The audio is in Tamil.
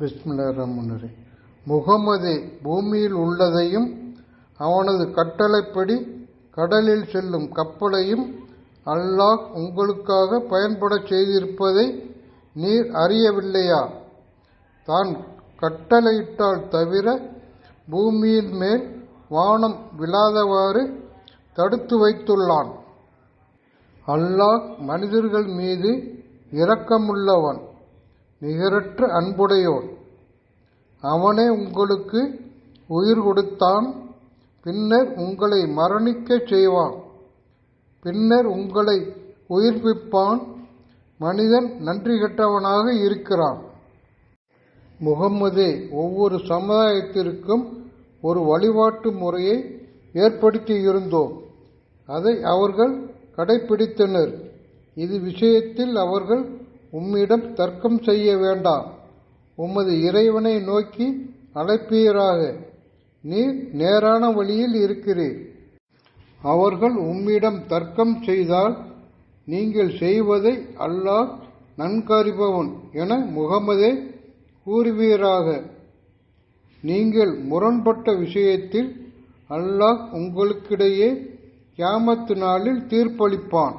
பிஸ்மில்லா ரஹ்மான் பூமியில் உள்ளதையும் அவனது கட்டளைப்படி கடலில் செல்லும் கப்பலையும் அல்லாஹ் உங்களுக்காக பயன்படச் செய்திருப்பதை நீர் அறியவில்லையா? தான் கட்டளையிட்டால் தவிர பூமியின் மேல் வானம் விழாதவாறு தடுத்து வைத்துள்ளான். அல்லாஹ் மனிதர்கள் மீது இரக்கமுள்ளவன். நிகரற்ற அன்புடையோன். அவனே உங்களுக்கு உயிர் கொடுத்தான் பின்னர் உங்களை மரணிக்கச் செய்வான். பின்னர் உங்களை உயிர்ப்பிப்பான் மனிதன் நன்றி கெட்டவனாக இருக்கிறான். முகம்மதே ஒவ்வொரு சமுதாயத்திற்கும் ஒரு வழிபாட்டு முறையை ஏற்படுத்தி இருந்தோம் அதை அவர்கள் கடைபிடித்தனர் இது விஷயத்தில் அவர்கள் உம்மிடம் தர்க்கம் செய்ய வேண்டாம். உமது இறைவனை நோக்கி அழைப்பீராக. நீர் நேரான வழியில் இருக்கிறீர். அவர்கள் உம்மிடம் தர்க்கம் செய்தால் நீங்கள் செய்வதை அல்லாஹ் நன்கறிபவன் என முகமதே கூறுவீராக. நீங்கள் முரண்பட்ட விஷயத்தில் அல்லாஹ் உங்களுக்கிடையே கியாமத்து நாளில் தீர்ப்பளிப்பான்.